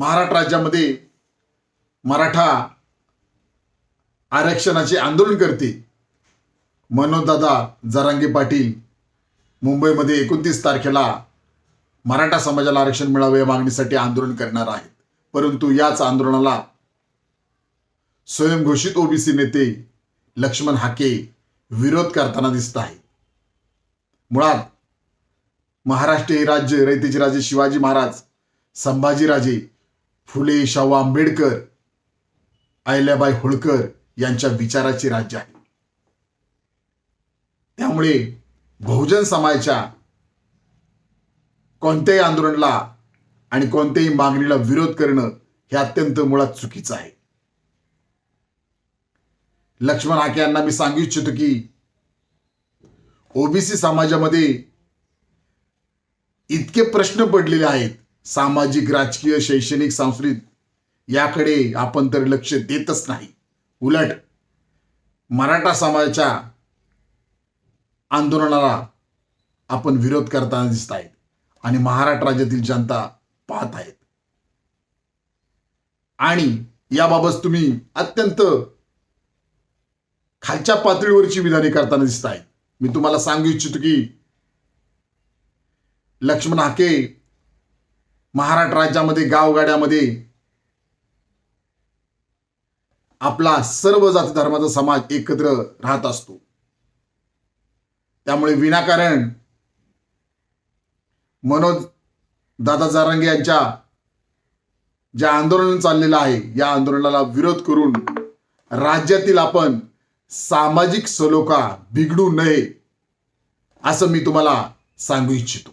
महाराष्ट्र राज्यामध्ये मराठा आरक्षणाचे आंदोलन करते. मनोजदादा जरांगे पाटील मुंबईमध्ये एकोणतीस तारखेला मराठा समाजाला आरक्षण मिळावे या मागणीसाठी आंदोलन करणार आहेत. परंतु याच आंदोलनाला स्वयंघोषित ओबीसी नेते लक्ष्मण हाके विरोध करताना दिसत आहे मुळात महाराष्ट्र हे राज्य रयतेचे राजे शिवाजी महाराज संभाजीराजे फुले शाहू आंबेडकर अहिल्याबाई होळकर यांच्या विचाराचे राज्य आहे. त्यामुळे बहुजन समाजाच्या कोणत्याही आंदोलनाला आणि कोणत्याही मागणीला विरोध करणं हे अत्यंत मुळात चुकीचं आहे. लक्ष्मण हाके यांना मी सांगू इच्छितो की ओबीसी समाजामध्ये इतके प्रश्न पडलेले आहेत सामाजिक राजकीय शैक्षणिक सांस्कृतिक याकडे आपण तर लक्ष देतच नाही. उलट मराठा समाजाच्या आंदोलनाला आपण विरोध करताना दिसत आहेत आणि महाराष्ट्र राज्यातील जनता पाहत आहेत. आणि याबाबत तुम्ही अत्यंत खालच्या पातळीवरची विधाने करताना दिसत आहेत. मी तुम्हाला सांगू इच्छितो की लक्ष्मण हाके महाराष्ट्र राज्यामध्ये गावगाड्यामध्ये आपला सर्व जाती धर्माचा समाज एकत्र राहत असतो. त्यामुळे विनाकारण मनोज दादा जारंगे यांच्या जे आंदोलन चाललेलं आहे या आंदोलनाला विरोध करून राज्यातील आपण सामाजिक सलोखा बिघडू नये असं मी तुम्हाला सांगू इच्छितो.